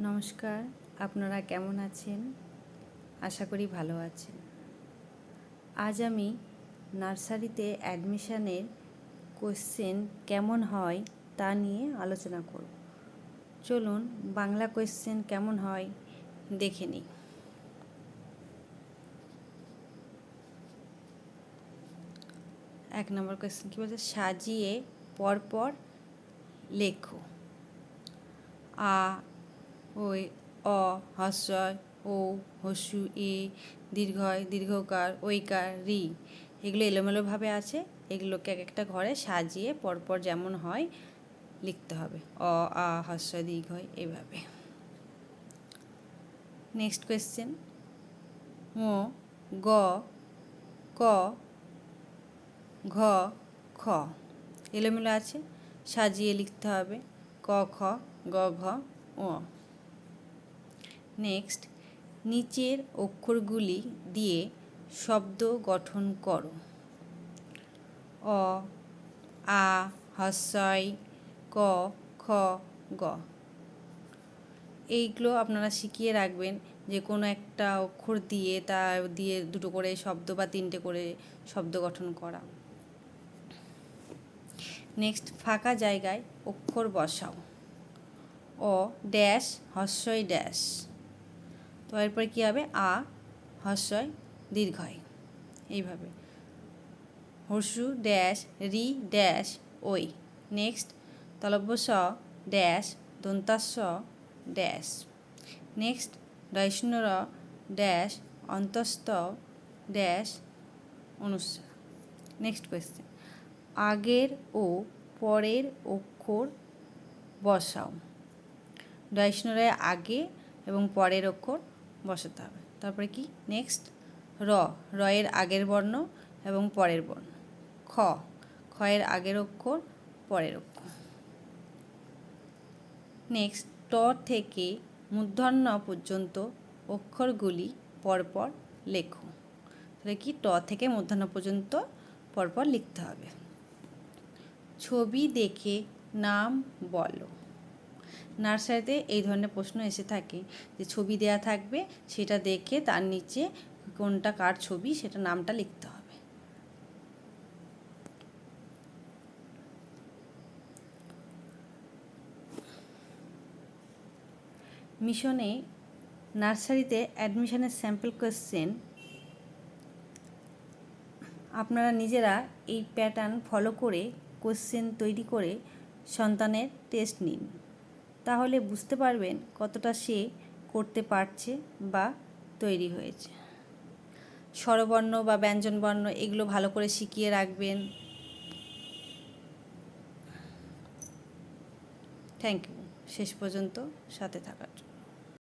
নমস্কার, আপনারা কেমন আছেন? আশা করি ভালো আছেন। আজ আমি নার্সারিতে অ্যাডমিশানের কোশ্চেন কেমন হয় তা নিয়ে আলোচনা করব। চলুন বাংলা কোশ্চেন কেমন হয় দেখে নিই। এক নম্বর কোয়েশ্চেন কী বলছে? সাজিয়ে পরপর লেখো। আ ওই অ হস্যয় ও হস্যু এ দীর্ঘয়, দীর্ঘকার, ঐকার, রি। এগুলো এলোমেলোভাবে আছে। এগুলোকে এক একটা ঘরে সাজিয়ে পরপর যেমন হয় লিখতে হবে। অ, আ হস্য দীর্ঘয়, এভাবে। নেক্সট কোয়েশ্চেন ও গ, ক, ঘ, খ। এলোমেলো আছে। সাজিয়ে লিখতে হবে। ক, খ, গ, ঘ ও নেক্সট নিচের অক্ষরগুলি দিয়ে শব্দ গঠন করো। অ, আ, হস্যই, ক, খ, গ। এইগুলো আপনারা শিখিয়ে রাখবেন যে কোনো একটা অক্ষর দিয়ে তা দিয়ে দুটো করে শব্দ বা তিনটে করে শব্দ গঠন করা। নেক্সট ফাঁকা জায়গায় অক্ষর বসাও। অ ড্যাশ হস্যই ড্যাশ তো এরপরে কী হবে? আ হস্যই দীর্ঘয়। এইভাবে। হর্ষু ড্যাশ, রি ড্যাশ, ওই। নেক্সট, তলব্য স, ড্যাশ দন্তাস্য ড্যাশ। নেক্সট ডয়শূন্য ড্যাশ, অন্তস্থ, ড্যাশ অনুস্বার নেক্সট কোয়েশ্চেন আগের ও পরের অক্ষর বসাও। ডয়শূন্যের আগে এবং পরের অক্ষর বসাতে হবে। তারপরে কি? নেক্সট র, রয়ের আগের বর্ণ এবং পরের বর্ণ। খ খয়ের আগের অক্ষর, পরের অক্ষর। নেক্সট ট থেকে মূর্ধন্য পর্যন্ত অক্ষরগুলি পরপর লেখো। তাহলে কি? ট থেকে মূর্ধন্য পর্যন্ত পরপর লিখতে হবে। ছবি দেখে নাম বলো। নার্সারিতে এই ধরনের প্রশ্ন এসে থাকে যে ছবি দেয়া থাকবে, সেটা দেখে তার নিচে কোনটা কার ছবি সেটা নামটা লিখতে হবে। মিশনে নার্সারিতে অ্যাডমিশনের স্যাম্পল কোয়েশ্চেন আপনারা নিজেরা এই প্যাটার্ন ফলো করে কোশ্চেন তৈরি করে সন্তানের টেস্ট নিন। তাহলে বুঝতে পারবেন কতটা সে করতে পারছে বা তৈরি হয়েছে। স্বরবর্ণ বা ব্যঞ্জনবর্ণ এগুলো ভালো করে শিখিয়ে রাখবেন। থ্যাংক ইউ শেষ পর্যন্ত সাথে থাকার জন্য।